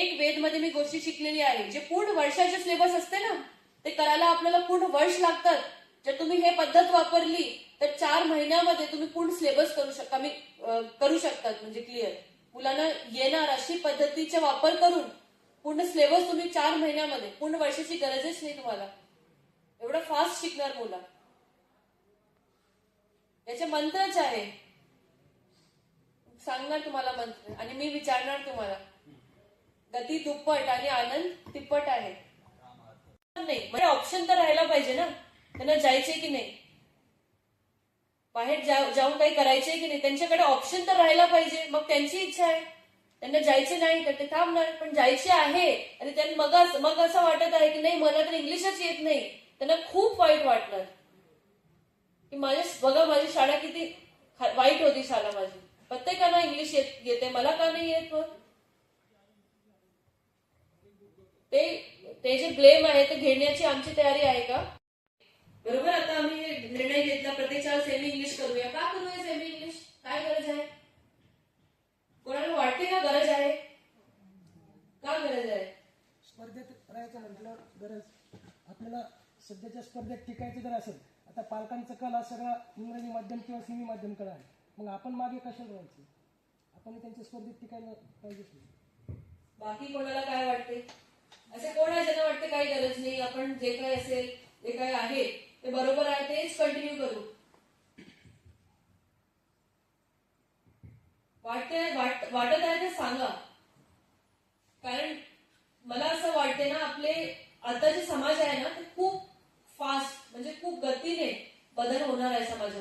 एक वेदमध्ये मी गोष्टी शिकलेली आहे. जे पूर्ण वर्षाचे सिलेबस असते ना ते करायला आपल्याला पूर्ण वर्ष लागतात. जर तुम्ही हे पद्धत वापरली तर चार महिन्यामध्ये तुम्ही पूर्ण सिलेबस करू शकता मी करू शकतात म्हणजे क्लिअर मुलांना येणार अशी पद्धतीचा वापर करून पूर्ण सिलेबस तुम्ही चार महिन्यामध्ये पूर्ण वर्षाची गरजच नाही तुम्हाला. एवढं फास्ट शिकणार मुलं. याचे मंत्रच आहे. सांगणार तुम्हाला मंत्र आणि मी विचारणार तुम्हाला. गती दुप्पट आणि आनंद तिप्पट आहे. नाही म्हणजे ऑप्शन तर राहायला पाहिजे ना. त्यांना जायचे की नाही? बाहेर जाऊन काही करायचे की नाही? त्यांच्याकडे ऑप्शन तर राहायला पाहिजे. मग त्यांची इच्छा आहे. त्यांना जायचे नाही तर ते थांबणार. पण जायचे आहे आणि त्यांना मग मग असं वाटत आहे की नाही मला तर इंग्लिशच येत नाही. त्यांना खूप वाईट वाटणार. की माझ्या बघा माझी शाळा किती वाईट होती शाळा माझी. प्रत्येकाला इंग्लिश येत- येते. मला का नाही येत? मग ते ते जे ब्लेम आहे ते घेण्याची आमची तयारी आहे का? बरोबर आता आम्ही हे निर्णय घेतला. प्रत्येकाला सेमी इंग्लिश करूया. का करूया सेमी इंग्लिश काय गरज आहे? कोणाला वाटते का गरज आहे? का गरज आहे? स्पर्धेत राहायचं म्हटलं गरज. आपल्याला सध्याच्या स्पर्धेत टिकायचं जर असेल आता पालकांचा कला सगळा इंग्रजी माध्यम किंवा सिमी माध्यमकडे आहे. मग आपण मागे कशाला राहायचं? आपण त्यांच्या स्पर्धेत टिकायला पाहिजेच नाही. बाकी कोणाला काय वाटते असे कोण आहे ज्यांना वाटते काही गरज नाही आपण जे काही असेल जे काही आहे ते बरोबर आहे तेच कंटिन्यू करू. वाटते वाट- वाटत आहे ते सांगा. कारण मला असं वाटते ना आपले आता जे समाज आहे ना ते खूप फास्ट म्हणजे खूप गतीने बदल होणार आहे समाजामध्ये.